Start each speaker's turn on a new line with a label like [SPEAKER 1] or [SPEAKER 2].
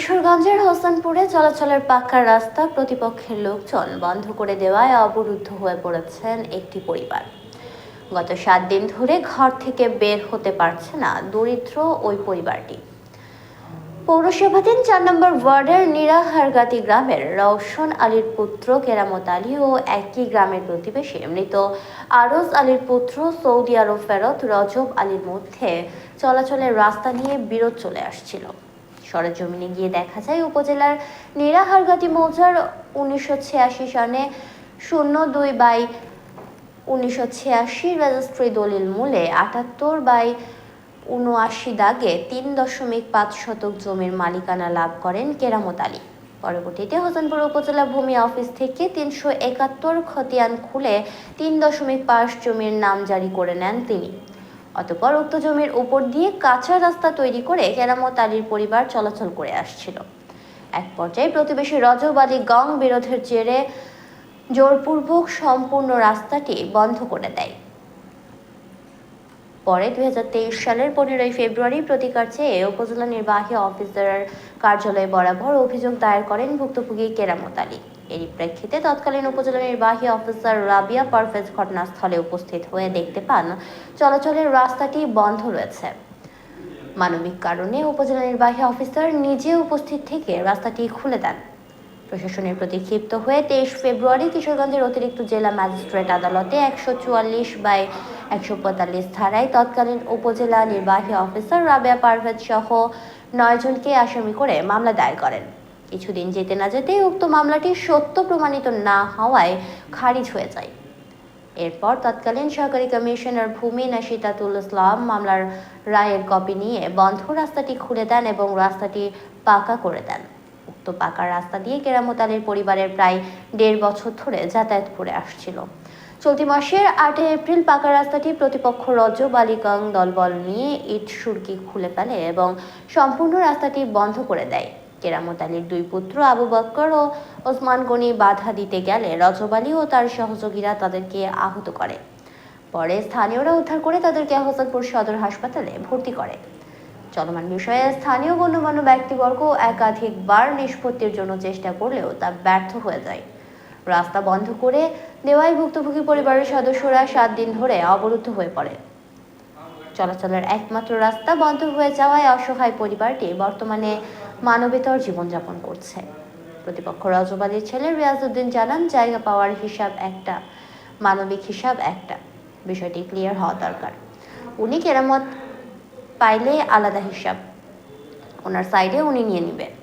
[SPEAKER 1] কিশোরগঞ্জের হোসেনপুরে চলাচলের পাক্কা রাস্তা প্রতিপক্ষের লোকজন বন্ধ করে দেওয়ায় অবরুদ্ধ হয়ে পড়েছেন একটি পরিবার। গত সাত দিন ধরে ঘর থেকে বের হতে পারছে না দরিদ্র ওই পরিবারটি। পৌরসভাধীন চার নম্বর ওয়ার্ডের নিরাহারগাতি গ্রামের রওশন আলীর পুত্র কেরামত আলী ও একই গ্রামের প্রতিবেশী মৃত আরজ আলীর পুত্র সৌদি আরব ফেরত রজব আলীর মধ্যে চলাচলের রাস্তা নিয়ে বিরোধ চলে আসছিল। সরেজমিনে গিয়ে দেখা যায়, উপজেলার নিরাহারগাতি মৌজার উনিশশো ছিয়াশি সনে শূন্য দুই বাই উনিশশো ছিয়াশি রেজিস্ট্রি দলিল মূলে আটাত্তর বাই উনআশি দাগে তিন দশমিক পাঁচ শতক জমির মালিকানা লাভ করেন কেরামত আলী। পরবর্তীতে হোসেনপুর উপজেলা ভূমি অফিস থেকে তিনশো একাত্তর খতিয়ান খুলে তিন দশমিক পাঁচ জমির নাম জারি করে নেন তিনি। অতপর উক্ত জমির উপর দিয়ে কাঁচা রাস্তা তৈরি করে কেরামত আলীর পরিবার চলাচল করে আসছিল। এক পর্যায়ে প্রতিবেশী রজব আলী গং বিরোধের জেরে জোরপূর্বক সম্পূর্ণ রাস্তাটি বন্ধ করে দেয়। পরে দু হাজার তেইশ সালের পনেরোই ফেব্রুয়ারি প্রতিকার চেয়ে উপজেলা নির্বাহী অফিসারের কার্যালয়ে বরাবর অভিযোগ দায়ের করেন ভুক্তভোগী কেরামত আলী। এরই প্রেক্ষিতে তৎকালীন উপজেলা নির্বাহী অফিসার রাবিয়া পারভেজ ঘটনাস্থলে উপস্থিত হয়ে দেখতে পান, চলাচলের রাস্তাটি বন্ধ রয়েছে। মানবিক কারণে উপজেলা নির্বাহী অফিসার নিজে উপস্থিত থেকে রাস্তাটি খুলে দেন। প্রশাসনের প্রতি ক্ষিপ্ত হয়ে তেইশ ফেব্রুয়ারি কিশোরগঞ্জের অতিরিক্ত জেলা ম্যাজিস্ট্রেট আদালতে একশো চুয়াল্লিশ বাই একশো পঁয়তাল্লিশ ধারায় তৎকালীন উপজেলা নির্বাহী অফিসার রাবেয়া পারভেজ সহ নয়জনকে আসামি করে মামলা দায়ের করেন। কিছুদিন যেতে না যেতেই উক্ত মামলাটি সত্য প্রমাণিত না হওয়ায় খারিজ হয়ে যায়। এরপর তৎকালীন সহকারী কমিশনার ভূমি নাশিতাতুল ইসলাম মামলার রায়ের কপি নিয়ে বন্ধ রাস্তাটি খুলে দেন এবং রাস্তাটি পাকা করে দেন। উক্ত পাকা রাস্তা দিয়ে কেরামত আলীর পরিবারের প্রায় দেড় বছর ধরে যাতায়াত করে আসছিল। চলতি মাসের আটই এপ্রিল পাকা রাস্তাটি প্রতিপক্ষ রজব আলী গাং দলবল নিয়ে ইট সুরকি খুলে ফেলে এবং সম্পূর্ণ রাস্তাটি বন্ধ করে দেয়। কেরামত আলীর দুই পুত্র আবু বক্কর ও ওসমান গনি বাধা দিতে গেলে রজব আলী ও তার সহযোগীরা তাদেরকে আহত করে। পরে স্থানীয়রা উদ্ধার করে তাদেরকে হোসেনপুর সদর হাসপাতালে ভর্তি করে। চলমান বিষয়ে স্থানীয় গণ্যমান্য ব্যক্তিবর্গ একাধিকবার নিষ্পত্তির জন্য চেষ্টা করলেও তা ব্যর্থ হয়ে যায়। রাস্তা বন্ধ করে দেওয়ায় ভুক্তভোগী পরিবারের সদস্যরা সাত দিন ধরে অবরুদ্ধ হয়ে পড়ে। চলাচলের একমাত্র রাস্তা বন্ধ হয়ে যাওয়ায় অসহায় পরিবারটি বর্তমানে মানবেতর জীবনযাপন করছে। প্রতিপক্ষ রজব আলীর ছেলে রিয়াজউদ্দিন জানান, জায়গা পাওয়ার হিসাব একটা, মানবিক হিসাব একটা। বিষয়টি ক্লিয়ার হওয়া দরকার। উনি কেরামত পাইলে আলাদা হিসাব। ওনার সাইডে উনি নিয়ে নেবে।